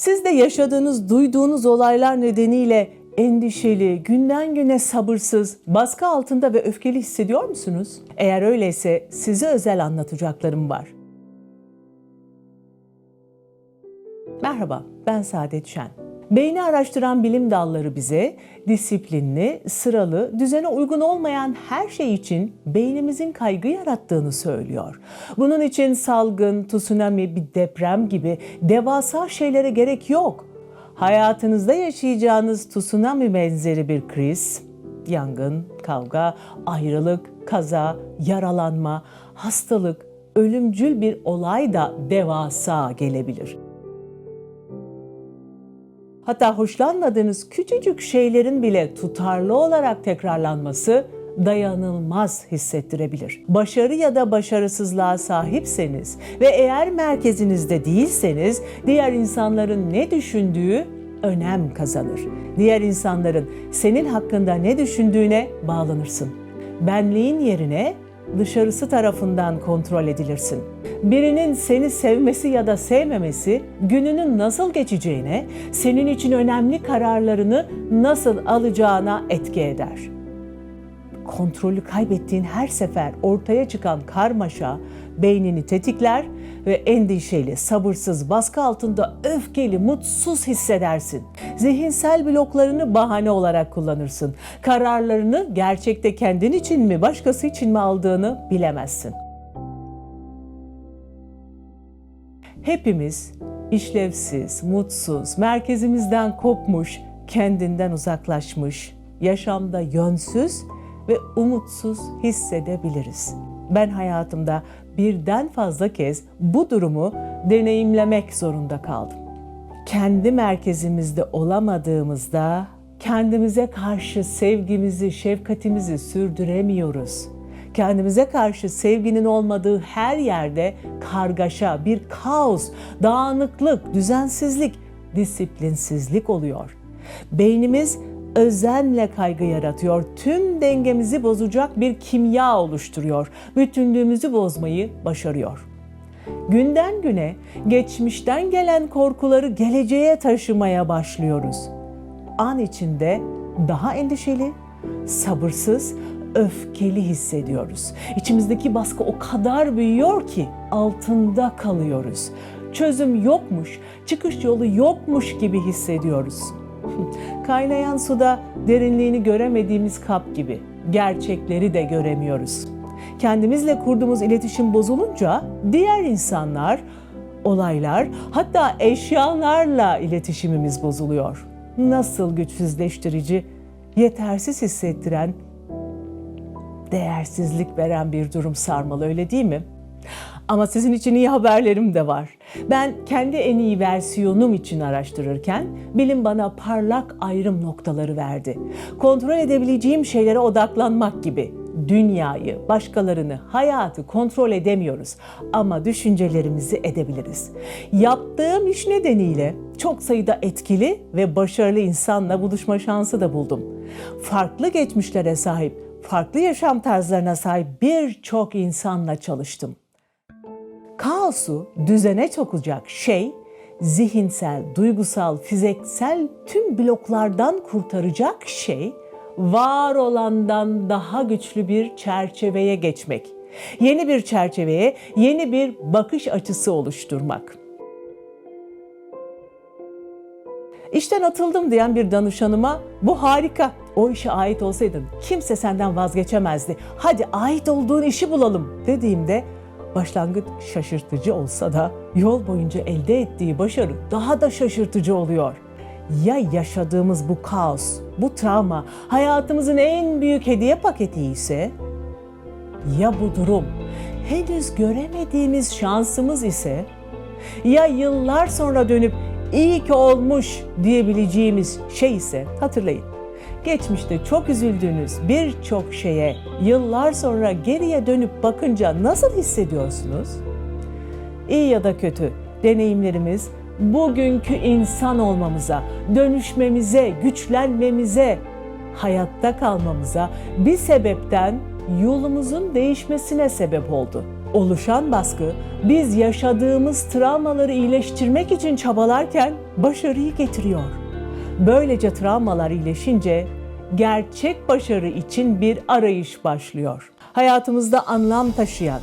Siz de yaşadığınız, duyduğunuz olaylar nedeniyle endişeli, günden güne sabırsız, baskı altında ve öfkeli hissediyor musunuz? Eğer öyleyse size özel anlatacaklarım var. Merhaba, ben Saadet Şen. Beyni araştıran bilim dalları bize disiplinli, sıralı, düzene uygun olmayan her şey için beynimizin kaygı yarattığını söylüyor. Bunun için salgın, tsunami, bir deprem gibi devasa şeylere gerek yok. Hayatınızda yaşayacağınız tsunami benzeri bir kriz, yangın, kavga, ayrılık, kaza, yaralanma, hastalık, ölümcül bir olay da devasa gelebilir. Hatta hoşlanmadığınız küçücük şeylerin bile tutarlı olarak tekrarlanması dayanılmaz hissettirebilir. Başarı ya da başarısızlığa sahipseniz ve eğer merkezinizde değilseniz diğer insanların ne düşündüğü önem kazanır. Diğer insanların senin hakkında ne düşündüğüne bağlanırsın. Benliğin yerine dışarısı tarafından kontrol edilirsin. Birinin seni sevmesi ya da sevmemesi gününün nasıl geçeceğine, senin için önemli kararlarını nasıl alacağına etki eder. Kontrolü kaybettiğin her sefer ortaya çıkan karmaşa beynini tetikler ve endişeli, sabırsız, baskı altında öfkeli, mutsuz hissedersin. Zihinsel bloklarını bahane olarak kullanırsın. Kararlarını gerçekte kendin için mi, başkası için mi aldığını bilemezsin. Hepimiz işlevsiz, mutsuz, merkezimizden kopmuş, kendinden uzaklaşmış, yaşamda yönsüz ve umutsuz hissedebiliriz. Ben hayatımda birden fazla kez bu durumu deneyimlemek zorunda kaldım. Kendi merkezimizde olamadığımızda kendimize karşı sevgimizi, şefkatimizi sürdüremiyoruz. Kendimize karşı sevginin olmadığı her yerde kargaşa, bir kaos, dağınıklık, düzensizlik, disiplinsizlik oluyor. Beynimiz özenle kaygı yaratıyor. Tüm dengemizi bozacak bir kimya oluşturuyor. Bütünlüğümüzü bozmayı başarıyor. Günden güne geçmişten gelen korkuları geleceğe taşımaya başlıyoruz. An içinde daha endişeli, sabırsız, öfkeli hissediyoruz. İçimizdeki baskı o kadar büyüyor ki altında kalıyoruz. Çözüm yokmuş, çıkış yolu yokmuş gibi hissediyoruz. Kaynayan suda derinliğini göremediğimiz kap gibi gerçekleri de göremiyoruz. Kendimizle kurduğumuz iletişim bozulunca diğer insanlar, olaylar, hatta eşyalarla iletişimimiz bozuluyor. Nasıl güçsüzleştirici, yetersiz hissettiren, değersizlik veren bir durum sarmalı öyle değil mi? Ama sizin için iyi haberlerim de var. Ben kendi en iyi versiyonum için araştırırken bilim bana parlak ayrım noktaları verdi. Kontrol edebileceğim şeylere odaklanmak gibi. Dünyayı, başkalarını, hayatı kontrol edemiyoruz ama düşüncelerimizi edebiliriz. Yaptığım iş nedeniyle çok sayıda etkili ve başarılı insanla buluşma şansı da buldum. Farklı geçmişlere sahip, farklı yaşam tarzlarına sahip birçok insanla çalıştım. Kaosu düzene sokacak şey zihinsel, duygusal, fiziksel tüm bloklardan kurtaracak şey var olandan daha güçlü bir çerçeveye geçmek. Yeni bir çerçeveye, yeni bir bakış açısı oluşturmak. İşten atıldım diyen bir danışanıma bu harika. O işe ait olsaydın kimse senden vazgeçemezdi. Hadi ait olduğun işi bulalım dediğimde başlangıç şaşırtıcı olsa da yol boyunca elde ettiği başarı daha da şaşırtıcı oluyor. Ya yaşadığımız bu kaos, bu travma hayatımızın en büyük hediye paketi ise ya bu durum henüz göremediğimiz şansımız ise ya yıllar sonra dönüp iyi ki olmuş diyebileceğimiz şey ise hatırlayın. Geçmişte çok üzüldüğünüz birçok şeye yıllar sonra geriye dönüp bakınca nasıl hissediyorsunuz? İyi ya da kötü deneyimlerimiz bugünkü insan olmamıza, dönüşmemize, güçlenmemize, hayatta kalmamıza bir sebepten yolumuzun değişmesine sebep oldu. Oluşan baskı biz yaşadığımız travmaları iyileştirmek için çabalarken başarıyı getiriyor. Böylece travmalar iyileşince gerçek başarı için bir arayış başlıyor. Hayatımızda anlam taşıyan,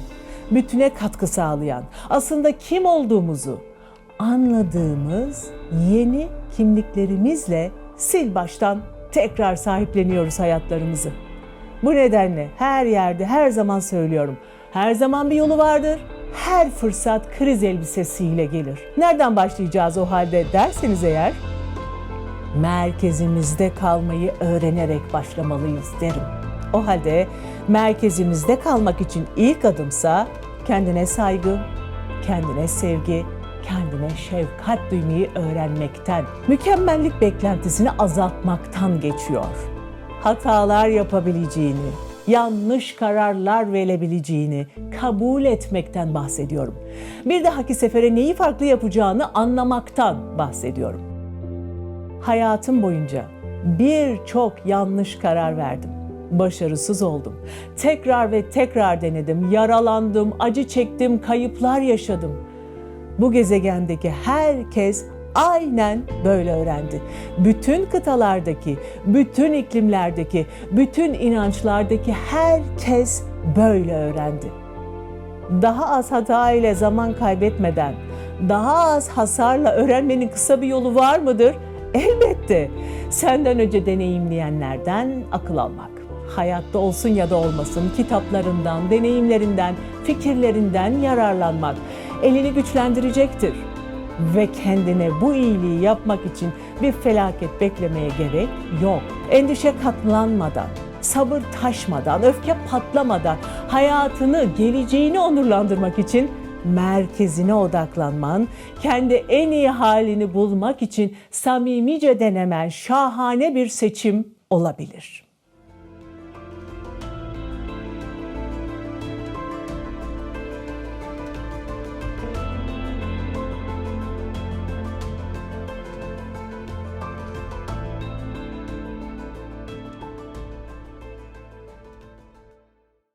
bütüne katkı sağlayan, aslında kim olduğumuzu anladığımız yeni kimliklerimizle sil baştan tekrar sahipleniyoruz hayatlarımızı. Bu nedenle her yerde her zaman söylüyorum. Her zaman bir yolu vardır. Her fırsat kriz elbisesiyle gelir. Nereden başlayacağız o halde derseniz eğer merkezimizde kalmayı öğrenerek başlamalıyız derim. O halde merkezimizde kalmak için ilk adımsa kendine saygı, kendine sevgi, kendine şefkat duymayı öğrenmekten, mükemmellik beklentisini azaltmaktan geçiyor. Hatalar yapabileceğini, yanlış kararlar verebileceğini kabul etmekten bahsediyorum. Bir dahaki sefere neyi farklı yapacağını anlamaktan bahsediyorum hayatım boyunca birçok yanlış karar verdim. Başarısız oldum. Tekrar ve tekrar denedim. Yaralandım, acı çektim, kayıplar yaşadım. Bu gezegendeki herkes aynen böyle öğrendi. Bütün kıtalardaki, bütün iklimlerdeki, bütün inançlardaki herkes böyle öğrendi daha az hata ile zaman kaybetmeden, daha az hasarla öğrenmenin kısa bir yolu var mıdır? Elbette. Senden önce deneyimleyenlerden akıl almak. Hayatta olsun ya da olmasın kitaplarından, deneyimlerinden, fikirlerinden yararlanmak elini güçlendirecektir. Ve kendine bu iyiliği yapmak için bir felaket beklemeye gerek yok. Endişe katlanmadan, sabır taşmadan, öfke patlamadan hayatını, geleceğini onurlandırmak için merkezine odaklanman, kendi en iyi halini bulmak için samimice denemen şahane bir seçim olabilir.